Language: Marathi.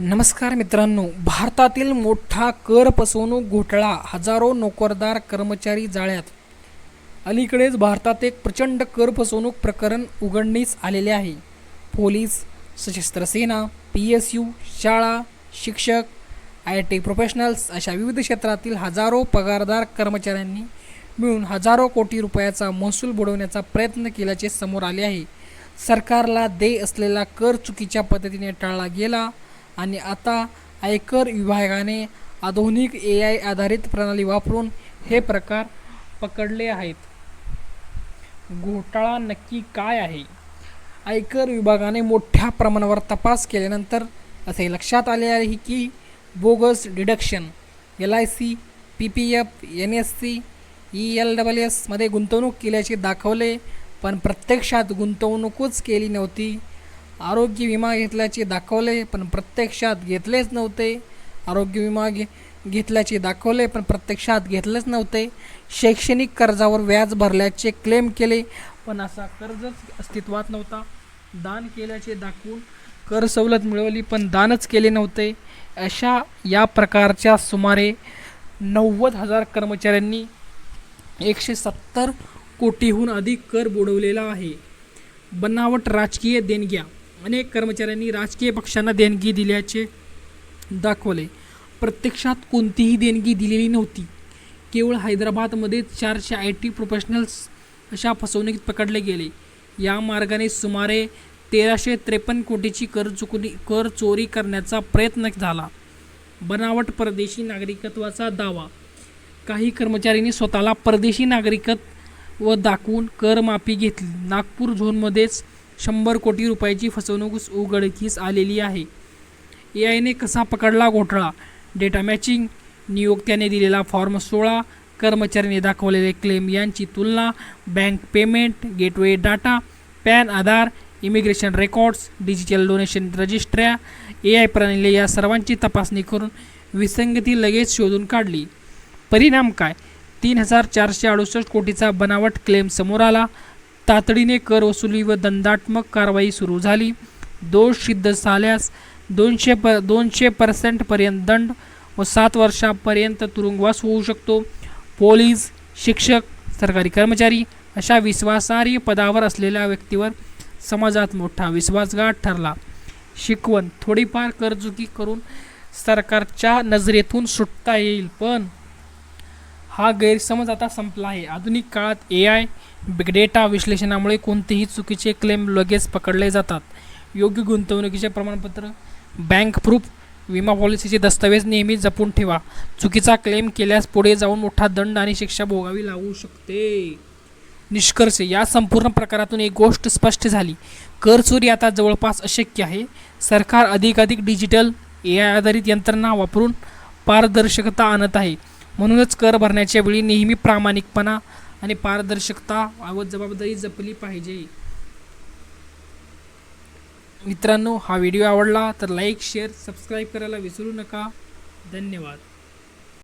नमस्कार मित्रांनो भारतातील मोठा कर फसवणूक घोटाळा हजारो नोकरदार कर्मचारी जाळ्यात. अलीकडेच भारतात एक प्रचंड कर फसवणूक प्रकरण उघडणीस आलेले आहे. पोलीस सशस्त्र सेना पी एस यू शाळा शिक्षक आय टी प्रोफेशनल्स अशा विविध क्षेत्रातील हजारो पगारदार कर्मचाऱ्यांनी मिळून हजारो कोटी रुपयाचा महसूल बुडवण्याचा प्रयत्न केल्याचे समोर आले आहे. सरकारला दे असलेला कर चुकीच्या पद्धतीने टाळला गेला आणि आता आयकर विभागाने आधुनिक ए आय आधारित प्रणाली वापरून हे प्रकार पकडले आहेत. घोटाळा नक्की काय आहे? आयकर विभागाने मोठ्या प्रमाणावर तपास केल्यानंतर असे लक्षात आले आहे की bogus deduction L I C P P F N S C E L W एसमध्ये गुंतवणूक केल्याचे दाखवले पण प्रत्यक्षात गुंतवणूकच केली नव्हती. आरोग्य विमा घेतल्याचे दाखवले पण प्रत्यक्षात घेतलेच नव्हते. आरोग्य विमा घे घेतल्याचे दाखवले पण प्रत्यक्षात घेतलेच नव्हते. शैक्षणिक कर्जावर व्याज भरल्याचे क्लेम केले पण असा कर्जच अस्तित्वात नव्हता. दान केल्याचे दाखवून कर सवलत मिळवली पण दानच केले नव्हते. अशा या प्रकारच्या सुमारे नव्वद हजार कर्मचाऱ्यांनी एकशे सत्तर कोटीहून अधिक कर बुडवलेला आहे. बनावट राजकीय देणग्या. अनेक कर्मचाऱ्यांनी राजकीय पक्षांना देणगी दिल्याचे दाखवले. प्रत्यक्षात कोणतीही देणगी दिलेली नव्हती. केवळ हैदराबादमध्ये चारशे आय टी प्रोफेशनल्स अशा फसवणुकीत पकडले गेले. या मार्गाने सुमारे तेराशे त्रेपन्न कोटीची कर चुकली कर चोरी करण्याचा प्रयत्न झाला. बनावट परदेशी नागरिकत्वाचा दावा. काही कर्मचाऱ्यांनी स्वतःला परदेशी नागरिकत्व दाखवून करमाफी घेतली. नागपूर झोनमध्येच शंभर कोटी रुपयाची फसवणूक उघडकीस आलेली आहे. ए आयने कसा पकडला घोटाळा? डेटा मॅचिंग नियोक्त्याने दिलेला फॉर्म सोळा कर्मचाऱ्यांनी दाखवलेले क्लेम यांची तुलना bank payment gateway data PAN Aadhaar immigration records digital donation रजिस्ट्र्या A I प्रणाली या सर्वांची तपासणी करून विसंगती लगेच शोधून काढली. परिणाम काय? तीन हजार चारशे अडुसष्ट कोटीचा बनावट क्लेम समोर आला. तातडीने कर वसुली व दंडात्मक कारवाई सुरू झाली. दोष सिद्ध झाल्यास दोनशे प दोनशे पर्सेंटपर्यंत दंड व सात वर्षापर्यंत तुरुंगवास होऊ शकतो. पोलीस शिक्षक सरकारी कर्मचारी अशा विश्वासार्ह पदावर असलेल्या व्यक्तीवर समाजात मोठा विश्वासघात ठरला. शिकवण थोडीफार करचुकी करून सरकारच्या नजरेतून सुटता येईल पण हा गैरसमज आता संपला आहे. आधुनिक काळात ए आय बिग डेटा विश्लेषणामुळे कोणतेही चुकीचे क्लेम लगेच पकडले जातात. योग्य गुंतवणुकीचे प्रमाणपत्र बँक प्रूफ विमा पॉलिसीचे दस्तावेज नेहमी जपून ठेवा. चुकीचा क्लेम केल्यास पुढे जाऊन मोठा दंड आणि शिक्षा भोगावी लागू शकते. निष्कर्ष या संपूर्ण प्रकारातून एक गोष्ट स्पष्ट झाली. कर चोरी आता जवळपास अशक्य आहे. सरकार अधिकाधिक डिजिटल ए आय आधारित यंत्रणा वापरून पारदर्शकता आणत आहे. म्हणूनच कर भरण्याच्या वेळी नेहमी प्रामाणिकपणा आणि पारदर्शकता व जबाबदारी जपली पाहिजे. मित्रांनो हा व्हिडिओ आवडला तर लाईक शेअर सबस्क्राईब करायला विसरू नका. धन्यवाद.